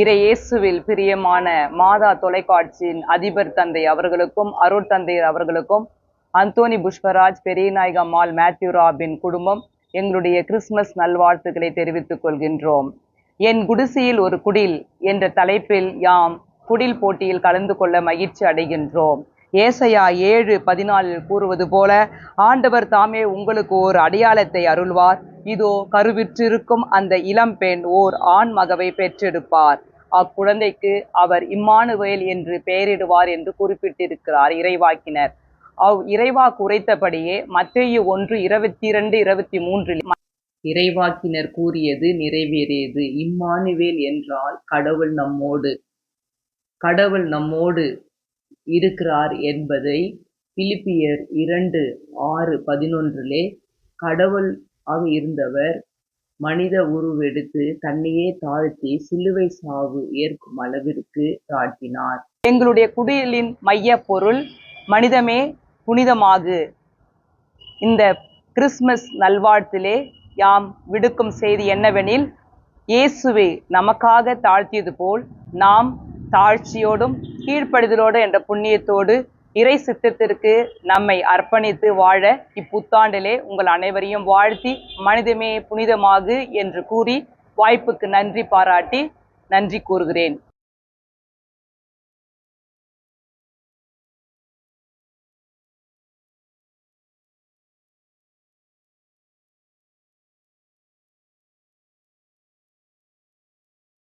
இறை இயேசுவில் பிரியமான மாதா தொலைக்காட்சியின் அதிபர் தந்தை அவர்களுக்கும் அருட்தந்தை அவர்களுக்கும் Anthony Pushparaj பெரியநாயக mall Matthew Robin குடும்பம் எங்களுடைய கிறிஸ்துமஸ் நல்வாழ்த்துக்களை தெரிவித்துக் கொள்கின்றோம். என் குடிசையில் ஒரு குடில் என்ற தலைப்பில் யாம் குடில் போட்டியில் கலந்து கொள்ள மகிழ்ச்சி அடைகின்றோம். ஏசையா ஏழு பதினாலில் கூறுவது போல ஆண்டவர் தாமே உங்களுக்கு ஓர் அடையாளத்தை அருள்வார். இதோ கருவிற்றிருக்கும் அந்த இளம்பெண் ஓர் ஆண் மகவை பெற்றெடுப்பார். அக்குழந்தைக்கு அவர் இம்மானுவேல் என்று பெயரிடுவார் என்று குறிப்பிட்டிருக்கிறார் இறைவாக்கினர். அவ் இறைவா குறைத்தபடியே மத்தேயு ஒன்று இருபத்தி இரண்டு இருபத்தி மூன்றில் இறைவாக்கினர் கூறியது நிறைவேறியது. இம்மானுவேல் என்றால் கடவுள் நம்மோடு. கடவுள் நம்மோடு. இருக்கிறார் என்பதை பிலிப்பியர் இரண்டு ஆறு பதினொன்றிலே கடவுள் ஆக இருந்தவர் மனித உருவெடுத்து தன்னையே தாழ்த்தி சிலுவை சாவு ஏற்கும் அளவிற்கு தாழ்த்தினார். எங்களுடைய குடியலின் மைய பொருள் மனிதமே புனிதமாகு. இந்த கிறிஸ்மஸ் நல்வாழ்த்திலே யாம் விடுக்கும் செய்தி என்னவெனில் இயேசுவை நமக்காக தாழ்த்தியது போல் நாம் தாழ்ச்சியோடும் கீழ்ப்படுதலோடு என்ற புண்ணியத்தோடு இறை சித்தத்திற்கு நம்மை அர்ப்பணித்து வாழ இப்புத்தாண்டிலே உங்கள் அனைவரையும் வாழ்த்தி மனிதமே புனிதமாகு என்று கூறி வாய்ப்புக்கு நன்றி பாராட்டி நன்றி கூறுகிறேன்.